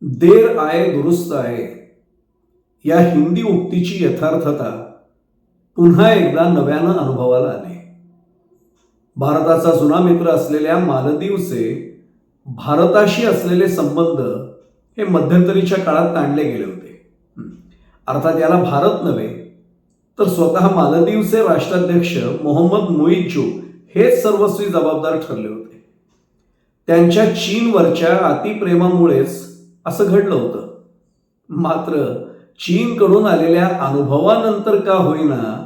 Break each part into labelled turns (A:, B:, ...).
A: देर आहे दुरुस्त आहे. या हिंदी उक्तीची यथार्थता पुन्हा एकदा नव्यानं अनुभवाला आली. भारताचा जुना मित्र असलेल्या मालदीवचे भारताशी असलेले संबंध हे मध्यंतरीच्या काळात ताणले गेले होते. अर्थात याला भारत नव्हे तर स्वतः मालदीवचे राष्ट्राध्यक्ष मोहम्मद मुईजू हेच सर्वस्वी जबाबदार ठरले होते. त्यांच्या चीनवरच्या अतिप्रेमामुळेच असं घडलं होतं. मात्र चीनकडून आलेल्या अनुभवानंतर का होईना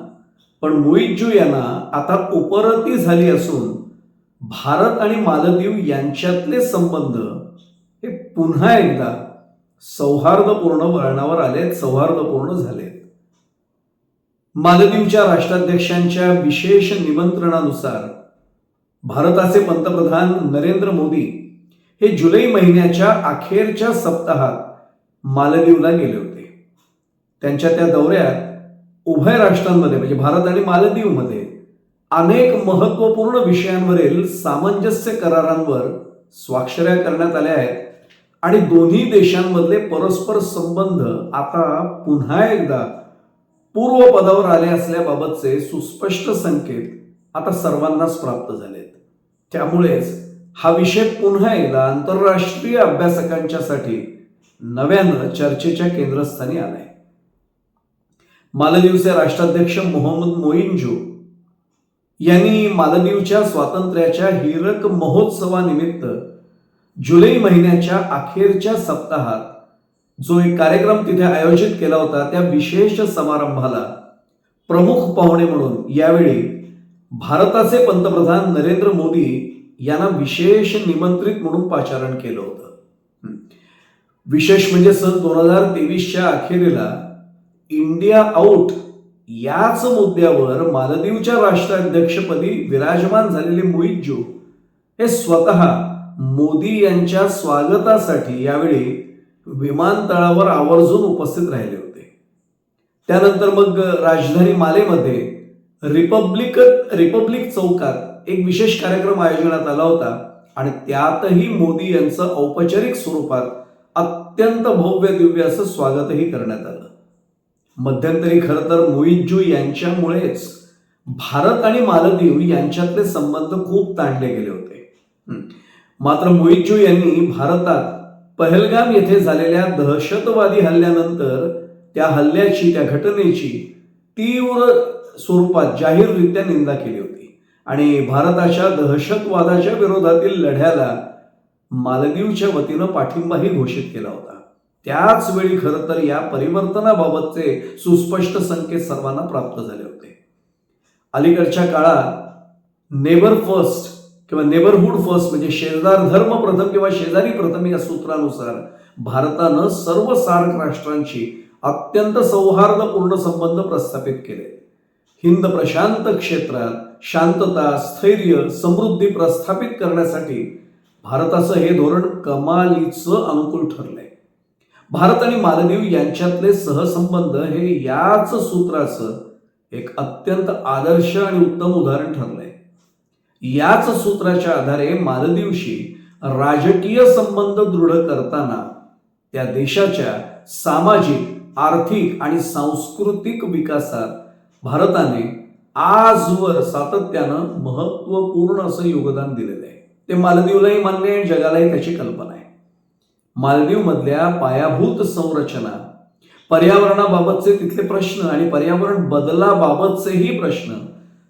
A: पण मुईजू यांना आता उपरती झाली असून भारत आणि मालदीव यांच्यातले संबंध हे पुन्हा एकदा सौहार्दपूर्ण वळणावर आलेत सौहार्दपूर्ण झालेत. मालदीवच्या राष्ट्राध्यक्षांच्या विशेष निमंत्रणानुसार भारताचे पंतप्रधान नरेंद्र मोदी हे जुलै महिन्याच्या अखेरच्या सप्ताहात मालदीवला गेले होते. त्यांच्या त्या दौऱ्यात उभय राष्ट्रांमध्ये म्हणजे भारत आणि मालदीवमध्ये अनेक महत्त्वपूर्ण विषयांवरील सामंजस्य करारांवर स्वाक्षऱ्या करण्यात आल्या आहेत आणि दोन्ही देशांमधले परस्पर संबंध आता पुन्हा एकदा पूर्वपदावर आले असल्याबाबतचे सुस्पष्ट संकेत आता सर्वांनाच प्राप्त झालेत. त्यामुळेच हा विषय पुन्हा एकदा आंतरराष्ट्रीय अभ्यासकांच्यासाठी नव्यानं चर्चेच्या केंद्रस्थानी आलाय. मालदीवचे राष्ट्राध्यक्ष मोहम्मद मोईनजो यांनी मालदीवच्या स्वातंत्र्याच्या हिरक महोत्सवानिमित्त जुलै महिन्याच्या अखेरच्या सप्ताहात जो एक कार्यक्रम तिथे आयोजित केला होता त्या विशेष समारंभाला प्रमुख पाहुणे म्हणून यावेळी भारताचे पंतप्रधान नरेंद्र मोदी यांना विशेष निमंत्रित म्हणून पाचारण केलं होतं. विशेष म्हणजे सन दोन हजार तेवीसच्या अखेरीला इंडिया आउट याच मुद्द्यावर मालदीवच्या राष्ट्राध्यक्षपदी विराजमान झालेले मुईजू हे स्वतः मोदी यांच्या स्वागतासाठी यावेळी विमानतळावर आवर्जून उपस्थित राहिले होते. त्यानंतर मग राजधानी मालेमध्ये रिपब्लिक रिपब्लिक चौकात एक विशेष कार्यक्रम आयोजण्यात आला होता आणि त्यातही मोदी यांचं औपचारिक स्वरूपात अत्यंत भव्य दिव्य असं स्वागतही करण्यात आलं. मध्यंतरी खरं तर मोईजू यांच्यामुळेच भारत आणि मालदीव यांच्यातले संबंध खूप ताणले गेले होते. मात्र मोईजू यांनी भारतात पहलगाम येथे झालेल्या दहशतवादी हल्ल्यानंतर त्या हल्ल्याची त्या घटनेची तीव्र स्वरूपात जाहीररित्या निंदा केली होती. आणि भारताच्या दहशतवादाच्या विरोधातील लढ्याला मालदीवच्या वतीनं पाठिंबाही घोषित केला होता. त्याच वेळी खरं तर या परिवर्तनाबाबतचे सुस्पष्ट संकेत सर्वांना प्राप्त झाले होते. अलीकडच्या काळात नेबर फर्स्ट किंवा नेबरहुड फर्स्ट म्हणजे शेजार धर्म प्रथम किंवा शेजारी प्रथम या सूत्रानुसार भारतानं सर्व सार्क राष्ट्रांशी अत्यंत सौहार्दपूर्ण संबंध प्रस्थापित केले. हिंद प्रशांत क्षेत्रात शांतता स्थैर्य समृद्धी प्रस्थापित करण्यासाठी भारताचं हे धोरण कमालीचं अनुकूल ठरलंय. भारत आणि मालदीव यांच्यातले सहसंबंध हे याच सूत्राचं एक अत्यंत आदर्श आणि उत्तम उदाहरण ठरलंय. याच सूत्राच्या आधारे मालदीवशी राजकीय संबंध दृढ करताना त्या देशाच्या सामाजिक आर्थिक आणि सांस्कृतिक विकासात भारताने आजवर सातत्यानं महत्त्वपूर्ण असं योगदान दिलेलं आहे. ते मालदीवलाही मान्य आहे जगालाही त्याची कल्पना आहे. मालदीवमधल्या पायाभूत संरचना पर्यावरणाबाबतचे तिथले प्रश्न आणि पर्यावरण बदलाबाबतचेही प्रश्न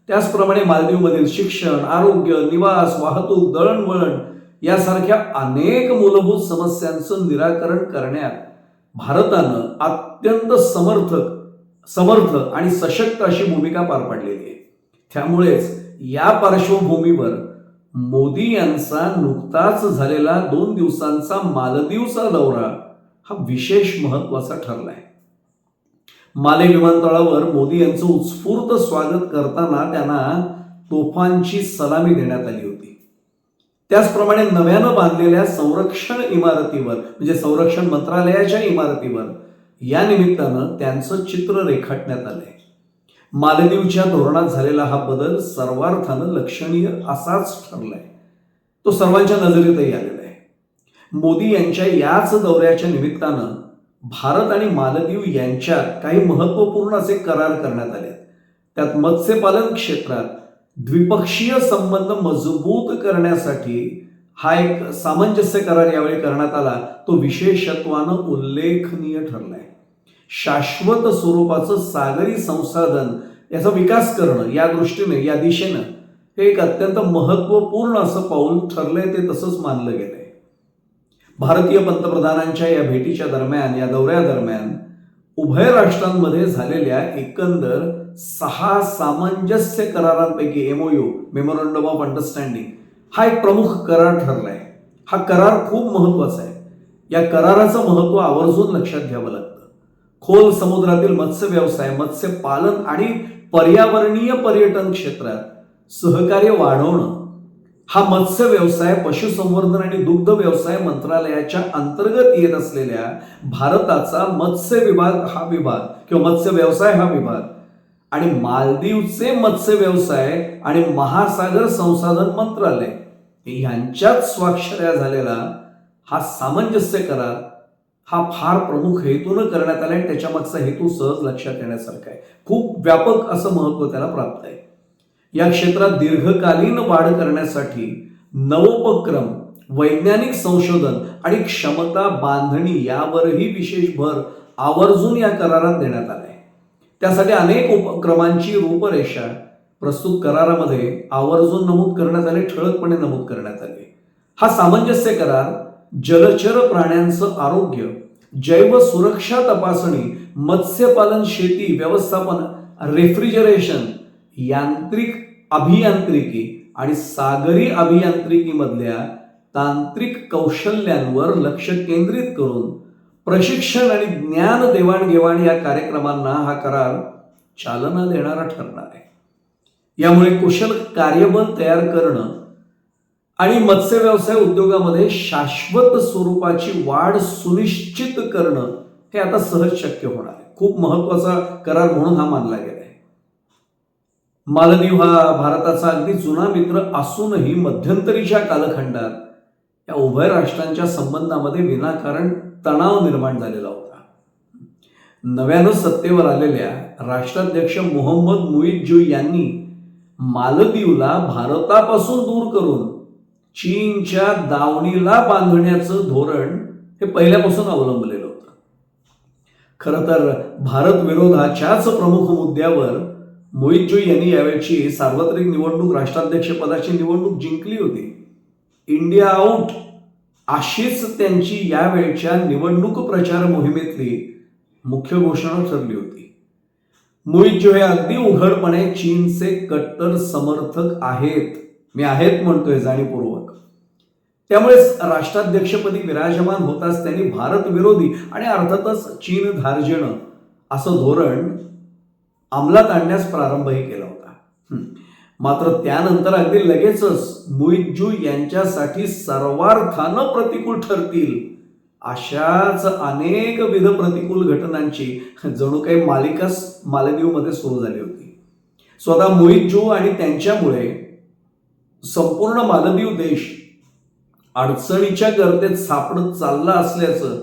A: त्याचप्रमाणे मालदीवमधील शिक्षण आरोग्य निवास वाहतूक दळणवळण यासारख्या अनेक मूलभूत समस्यांचं निराकरण करण्यात भारतानं अत्यंत समर्थक समर्थ आणि सशक्त अशी भूमिका पार पाडलेली आहे. त्यामुळेच या पार्श्वभूमीवर मोदी यांचा नुकताच झालेला दोन दिवसांचा मालदीवचा दौरा हा विशेष महत्त्वाचा ठरलाय. माले विमानतळावर मोदी यांचं उत्स्फूर्त स्वागत करताना त्यांना तोफांची सलामी देण्यात आली होती. त्याचप्रमाणे नव्यानं बांधलेल्या संरक्षण इमारतीवर म्हणजे संरक्षण मंत्रालयाच्या इमारतीवर या निमित्तानं त्यांचं चित्र रेखाटण्यात आलंय. मालदीवच्या धोरणात झालेला हा बदल सर्वार्थानं लक्षणीय असाच ठरलाय. तो सर्वांच्या नजरेतही आलेला आहे. मोदी यांच्या याच दौऱ्याच्या निमित्तानं भारत आणि मालदीव यांच्यात काही महत्त्वपूर्ण असे करार करण्यात आले त्यात मत्स्यपालन क्षेत्रात द्विपक्षीय संबंध मजबूत करण्यासाठी हा एक सामंजस्य करार यावेळी करण्यात आला. तो विशेषत्वानं उल्लेखनीय ठरलाय. शाश्वत स्वरूपाचं सागरी संसाधन याचा विकास करणं या दृष्टीने या दिशेनं हे एक अत्यंत महत्त्वपूर्ण असं पाऊल ठरलंय ते तसंच मानलं गेलंय. भारतीय पंतप्रधानांच्या या भेटीच्या दरम्यान या दौऱ्यादरम्यान उभय राष्ट्रांमध्ये झालेल्या एकंदर सहा सामंजस्य करारांपैकी एमओयू मेमोरंडम ऑफ अंडरस्टँडिंग हा एक प्रमुख करार ठरलाय. हा करार खूप महत्त्वाचा आहे. या कराराचं महत्त्व आवर्जून लक्षात घ्यावं लागतं. खोल समुद्रातील मत्स्य व्यवसाय मत्स्य पालन आणि पर्यावरणीय पर्यटन क्षेत्रात सहकार्य वाढवणं हा मत्स्य व्यवसाय पशुसंवर्धन आणि दुग्ध व्यवसाय मंत्रालयाच्या अंतर्गत येत असलेल्या भारताचा मत्स्य विभाग हा विभाग किंवा मत्स्य व्यवसाय हा विभाग आणि मालदीवचे मत्स्य व्यवसाय आणि महासागर संसाधन मंत्रालय यांच्यात स्वाक्षऱ्या झालेला हा सामंजस्य करार हा फार प्रमुख हेतूनं करण्यात आला आणि त्याच्या मागचा हेतू सहज लक्षात येण्यासारखा आहे. खूप व्यापक असं महत्त्व त्याला प्राप्त आहे. या क्षेत्रात दीर्घकालीन वाढ करण्यासाठी नवोपक्रम वैज्ञानिक संशोधन आणि क्षमता बांधणी यावरही विशेष भर आवर्जून या करारात देण्यात आलाय त्यासाठी अनेक उपक्रमांची रूपरेषा प्रस्तुत करारामध्ये आवर्जून नमूद करण्यात आले ठळकपणे नमूद करण्यात आले हा सामंजस्य करार जलचर प्राण्यांचं आरोग्य जैव सुरक्षा तपासणी मत्स्यपालन शेती व्यवस्थापन रेफ्रिजरेशन यांत्रिक अभियांत्रिकी आणि सागरी अभियांत्रिकीमधल्या तांत्रिक कौशल्यांवर लक्ष केंद्रित करून प्रशिक्षण आणि ज्ञान देवाणघेवाण या कार्यक्रमांना हा करार चालना देणारा ठरणार आहे. यामुळे कुशल कार्यबल तयार करणं आणि मत्स्य व्यवसाय उद्योगामध्ये शाश्वत स्वरूपाची वाढ सुनिश्चित करणं हे आता सहज शक्य होणार आहे. खूप महत्त्वाचा करार म्हणून हा मानला गेला आहे. मालदीव हा भारताचा अगदी जुना मित्र असूनही मध्यंतरीच्या कालखंडात या उभय राष्ट्रांच्या संबंधामध्ये विनाकारण तणाव निर्माण झालेला होता. नव्यानं सत्तेवर आलेल्या राष्ट्राध्यक्ष मोहम्मद मुईज्जू यांनी मालदीवला भारतापासून दूर करून चीनच्या दावणीला बांधण्याचं धोरण हे पहिल्यापासून अवलंबलेलं होतं. खरं तर भारत विरोधाच्याच प्रमुख मुद्द्यावर मोहितजू यांनी यावेळची सार्वत्रिक निवडणूक राष्ट्राध्यक्षपदाची निवडणूक जिंकली होती. इंडिया आउट अशीच त्यांची यावेळच्या निवडणूक प्रचार मोहिमेतली मुख्य घोषणा ठरली होती. मोहितजो हे अगदी उघडपणे चीनचे कट्टर समर्थक आहेत. मी आहेत म्हणतोय जाणीवपूर्वक. त्यामुळे राष्ट्राध्यक्षपदी विराजमान होताच त्यांनी भारत विरोधी आणि अर्थातच चीन धार्जिणं असं धोरण अंमलात आणण्यास प्रारंभही केला होता. मात्र त्यानंतर अगदी लगेचच मुईजू यांच्यासाठी सर्वार्थानं प्रतिकूल ठरतील अशाच अनेक विध प्रतिकूल घटनांची जणू काही मालिकाच मालदीवमध्ये सुरू झाली होती. स्वतः मोहितजू आणि त्यांच्यामुळे संपूर्ण मालदीव देश अडचणीच्या गर्देत सापडत चालला असल्याचं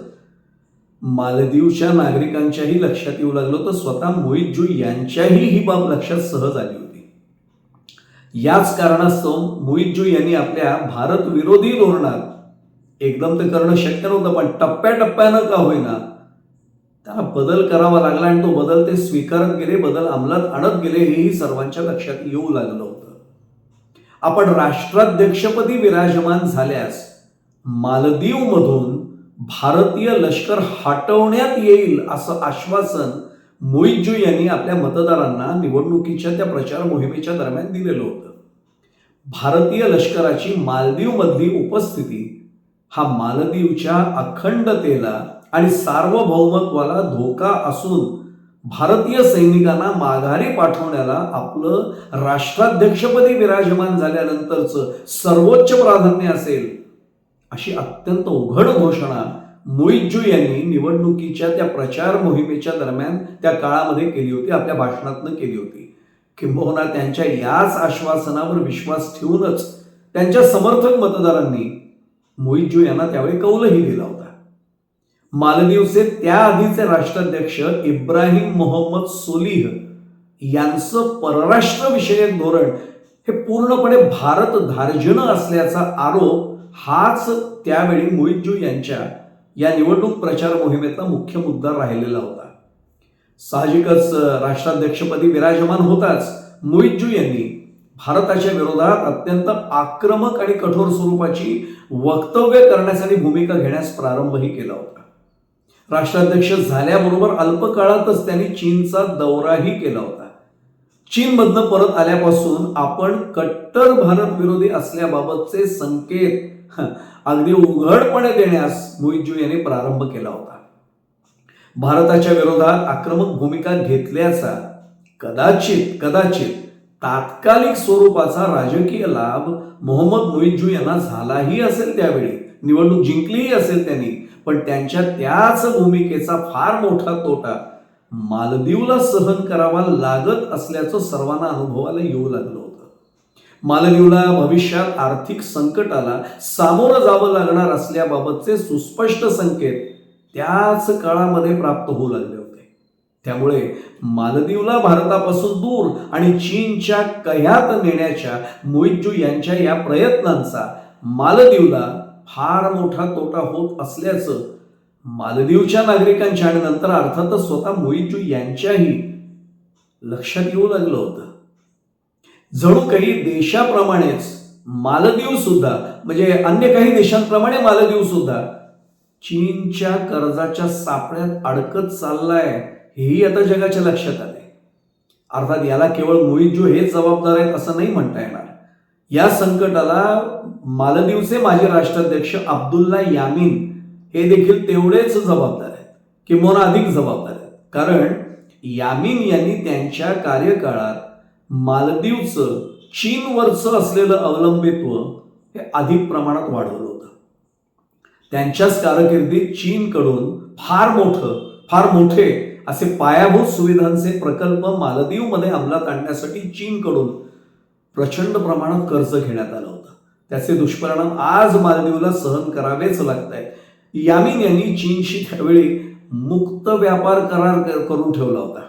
A: मालदीवच्या नागरिकांच्याही लक्षात येऊ लागलं तर स्वतः मोहितजू यांच्याही ही बाब लक्षात सहज आली होती. याच कारणास्तव मोहितजू यांनी आपल्या भारत विरोधी धोरणात एकदम ते करणं शक्य नव्हतं पण टप्प्याटप्प्यानं का होईना त्याला बदल करावा लागला आणि तो बदल ते स्वीकारत गेले बदल अंमलात आणत गेले हेही सर्वांच्या लक्षात येऊ लागलं होतं. आपण राष्ट्राध्यक्षपदी विराजमान झाल्यास मालदीवमधून भारतीय लष्कर हटवण्यात येईल असं आश्वासन मोईजू यांनी आपल्या मतदारांना निवडणुकीच्या त्या प्रचार मोहिमेच्या दरम्यान दिलेलं होतं. भारतीय लष्कराची मालदीवमधली उपस्थिती हा मालदीवच्या अखंडतेला आणि सार्वभौमत्वाला धोका असून भारतीय सैनिकांना माघारी पाठवण्याला आपलं राष्ट्राध्यक्षपदी विराजमान झाल्यानंतरचं सर्वोच्च प्राधान्य असेल अशी अत्यंत उघड घोषणा मोईजू यांनी निवडणुकीच्या त्या प्रचार मोहिमेच्या दरम्यान त्या काळामध्ये केली होती आपल्या भाषणातनं केली होती. किंबहुना त्यांच्या याच आश्वासनावर विश्वास ठेवूनच त्यांच्या समर्थक मतदारांनी मोईजू यांना त्यावेळी कौलही दिला होता. मालदीवचे त्याआधीचे राष्ट्राध्यक्ष इब्राहिम मोहम्मद सोलिह यांचं परराष्ट्र विषयक धोरण हे पूर्णपणे भारत धार्जन असल्याचा आरोप हाच त्यावेळी मोहितजू यांच्या या निवडणूक प्रचार मोहिमेचा मुख्य मुद्दा राहिलेला होता. साहजिकच राष्ट्राध्यक्षपदी विराजमान होताच मोहितजू यांनी भारताच्या विरोधात अत्यंत आक्रमक आणि कठोर स्वरूपाची वक्तव्य करण्यासाठी भूमिका घेण्यास प्रारंभही केला होता. राष्ट्राध्यक्ष झाल्याबरोबर अल्प काळातच त्यांनी चीनचा दौराही केला होता. चीनमधनं परत आल्यापासून आपण कट्टर भारत विरोधी असल्याबाबतचे संकेत अगदी उघडपणे देण्यास मोहितजू यांनी प्रारंभ केला होता. भारताच्या विरोधात आक्रमक भूमिका घेतल्याचा कदाचित कदाचित तात्कालिक स्वरूपाचा राजकीय लाभ मोहम्मद मोहितजू यांना झालाही असेल त्यावेळी. निवडणूक जिंकलीही असेल त्यांनी पण त्यांच्या त्याच भूमिकेचा फार मोठा तोटा मालदीवला सहन करावा लागत असल्याचं सर्वांना अनुभवाला येऊ लागलं होतं. मालदीवला भविष्यात आर्थिक संकटाला सामोरं जावं लागणार असल्याबाबतचे सुस्पष्ट संकेत त्याच काळामध्ये प्राप्त होऊ लागले होते. त्यामुळे मालदीवला भारतापासून दूर आणि चीनच्या कह्यात नेण्याच्या मोहितजू यांच्या या प्रयत्नांचा मालदीवला फार मोठा तोटा होत असल्याचं मालदीवच्या नागरिकांच्या आणि नंतर अर्थातच स्वतः मोहितजू यांच्याही लक्षात येऊ लागलं होतं. जणू काही देशाप्रमाणेच मालदीव सुद्धा म्हणजे अन्य काही देशांप्रमाणे मालदीव सुद्धा चीनच्या कर्जाच्या सापळ्यात अडकत चाललाय हेही आता जगाच्या लक्षात आले अर्थात याला केवळ मोहितजू हेच जबाबदार आहेत असं नाही म्हणता येणार. या संकटाला मालदीवचे माजी राष्ट्राध्यक्ष अब्दुल्ला यामीन हे देखील तेवढेच जबाबदार आहेत किंवा अधिक जबाबदार आहेत. कारण यामीन यांनी त्यांच्या कार्यकाळात मालदीवचं चीनवरचं असलेलं अवलंबित्व हे अधिक प्रमाणात वाढवलं होतं. त्यांच्याच कारकिर्दीत चीनकडून फार मोठं फार मोठे असे पायाभूत सुविधांचे प्रकल्प मालदीवमध्ये अंमलात आणण्यासाठी चीनकडून प्रचंड प्रमाणात कर्ज घेण्यात आलं होतं. त्याचे दुष्परिणाम आज मालदीवला सहन करावेच लागत आहेत यामीन यांनी चीनशी त्यावेळी मुक्त व्यापार करार करून ठेवला होता.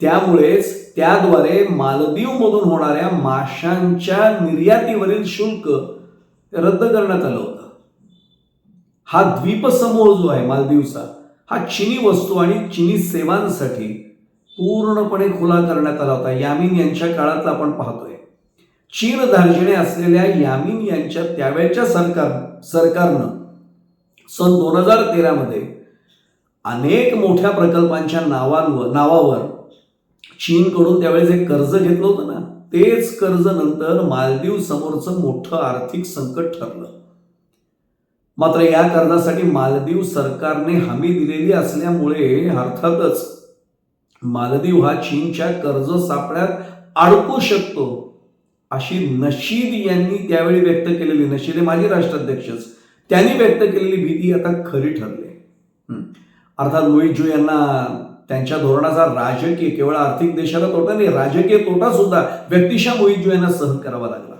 A: त्यामुळेच त्याद्वारे मालदीवमधून होणाऱ्या माशांच्या निर्यातीवरील शुल्क रद्द करण्यात आलं होतं. हा द्वीपसमूह जो आहे मालदीवचा हा चिनी वस्तू आणि चिनी सेवांसाठी पूर्णपणे खुला करण्यात आला होता. यामीन यांच्या काळात आपण पाहतोय. चीन असलेल्या यामीन यांच्या त्यावेळच्या सरकार सरकारनं सन दोन हजार तेरामध्ये अनेक मोठ्या प्रकल्पांच्या नावांवर नावावर चीनकडून त्यावेळेस जे कर्ज घेतलं होतं ना तेच कर्ज नंतर मालदीव समोरचं मोठं आर्थिक संकट ठरलं. मात्र या कर्जासाठी मालदीव सरकारने हमी दिलेली असल्यामुळे अर्थातच मालदीव हा चीनच्या कर्ज सापड्यात अडकू शकतो. अशी नशीद यांनी त्यावेळी व्यक्त केलेली नशीद हे माजी राष्ट्राध्यक्षच त्यांनी व्यक्त केलेली भीती आता खरी ठरली. अर्थात अर्थात मोहितजू यांना त्यांच्या धोरणाचा राजकीय केवळ आर्थिक देशाला तोटा नाही राजकीय तोटा सुद्धा व्यक्तिशा मोहितजू यांना सहन करावा लागला.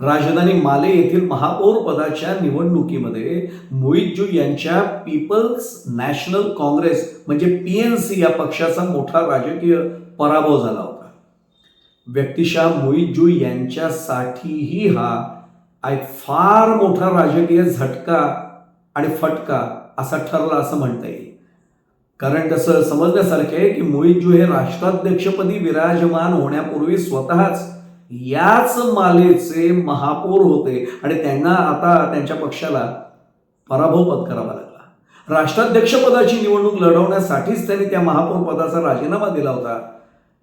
A: राजधानी माले येथील महापौर पदाच्या निवडणुकीमध्ये मोहितजू यांच्या पीपल्स नॅशनल काँग्रेस म्हणजे पीएनसी या पक्षाचा मोठा राजकीय पराभव झाला होता. व्यक्तिशा मोहितजू यांच्यासाठीही हा एक फार मोठा राजकीय झटका आणि फटका असा ठरला असं म्हणता येईल. कारण तसं समजण्यासारखं आहे की मोहितजू हे राष्ट्राध्यक्षपदी विराजमान होण्यापूर्वी स्वतःच याच मालेचे महापौर होते आणि त्यांना आता त्यांच्या पक्षाला पराभव पत्करावा लागला. राष्ट्राध्यक्षपदाची निवडणूक लढवण्यासाठीच त्यांनी त्या महापौर पदाचा राजीनामा दिला होता.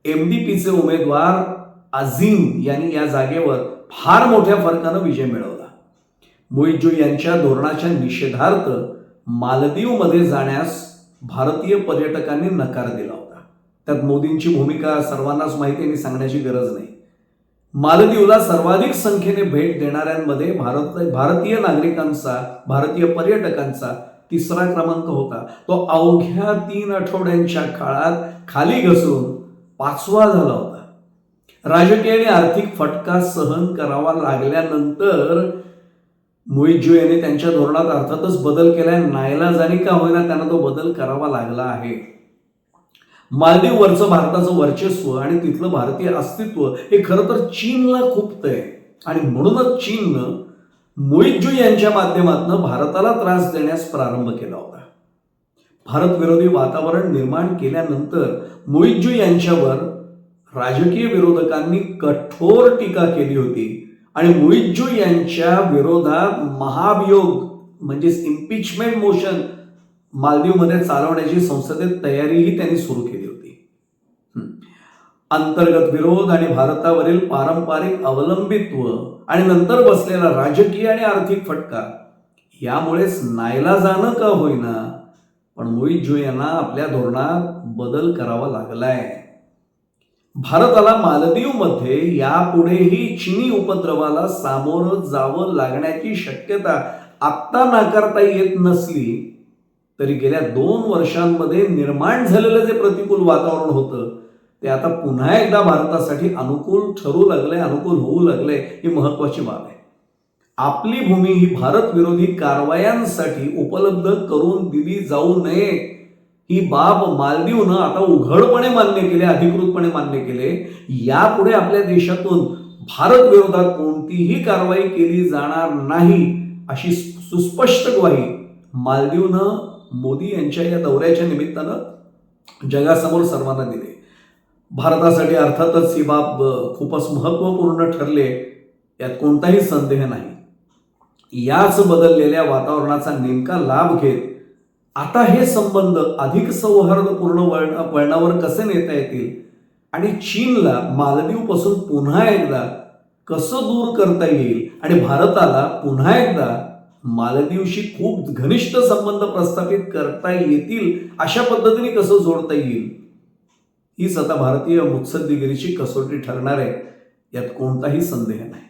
A: एम डी पीचे उमेदवार अझीम यांनी या जागेवर फार मोठ्या फरकानं विजय मिळवला. मोहितजू यांच्या धोरणाच्या निषेधार्थ मालदीवमध्ये जाण्यास भारतीय पर्यटकांनी नकार दिला होता. त्यात मोदींची भूमिका सर्वांनाच माहिती आणि सांगण्याची गरज नाही. मालदीवला सर्वाधिक संख्येने भेट देणाऱ्यांमध्ये भारत भारतीय नागरिकांचा भारतीय पर्यटकांचा तिसरा क्रमांक होता. तो अवघ्या तीन आठवड्यांच्या काळात खाली घसरून पाचवा झाला होता. राजकीय आणि आर्थिक फटका सहन करावा लागल्यानंतर मुईजू यांनी त्यांच्या धोरणात अर्थातच बदल केलाय. नायलाजाने का होईना त्यांना तो बदल करावा लागला आहे. मालदीववरचं भारताचं वर्चस्व आणि तिथलं भारतीय अस्तित्व हे खरं तर चीनला खुपतंय. आणि म्हणूनच चीननं मुईजू यांच्या माध्यमातून भारताला त्रास देण्यास प्रारंभ केला होता. भारतविरोधी वातावरण निर्माण केल्यानंतर मोईजू यांच्यावर राजकीय विरोधकांनी कठोर टीका केली होती. आणि मोईजू यांच्या विरोधात महाभियोग म्हणजेच इम्पिचमेंट मोशन मालदीवमध्ये चालवण्याची संसदेत तयारीही त्यांनी सुरू केली होती. अंतर्गत विरोध आणि भारतावरील पारंपरिक अवलंबित्व आणि नंतर बसलेला राजकीय आणि आर्थिक फटका यामुळेच नाईलाजानं का होईना पण मोहित जो यांना आपल्या धोरणात बदल करावा लागलाय. भारताला मालदीवमध्ये यापुढेही चिनी उपद्रवाला सामोरं जावं लागण्याची शक्यता आत्ता नाकारता येत नसली तरी गेल्या दोन वर्षांमध्ये निर्माण झालेलं जे प्रतिकूल वातावरण होतं ते आता पुन्हा एकदा भारतासाठी अनुकूल ठरू लागलंय अनुकूल होऊ लागलंय ही महत्वाची बाब आहे. आपली भूमी ही भारत विरोधी कारवायांसाठी उपलब्ध करून दिली जाऊ नये. ही बाब मालदीवनं आता उघडपणे मान्य केले अधिकृतपणे मान्य केले. यापुढे आपल्या देशातून भारत विरोधात कोणतीही कारवाई केली जाणार नाही अशी सुस्पष्ट ग्वाही मालदीवनं मोदी यांच्या या दौऱ्याच्या निमित्तानं जगासमोर सर्वांना दिले. भारतासाठी अर्थातच ही बाब खूपच महत्त्वपूर्ण ठरले यात कोणताही संदेह नाही. याच बदललेल्या वातावरणाचा नेमका लाभ घेत आता हे संबंध अधिक सौहार्दपूर्ण वळण वळणावर कसे नेता येतील? आणि चीनला मालदीवपासून पुन्हा एकदा कसं दूर करता येईल? आणि भारताला पुन्हा एकदा मालदीवशी खूप घनिष्ठ संबंध प्रस्थापित करता येतील अशा पद्धतीने कसं जोडता येईल? हीच आता भारतीय मुत्सद्दीगिरीची कसोटी ठरणार आहे. यात कोणताही संदेह नाही.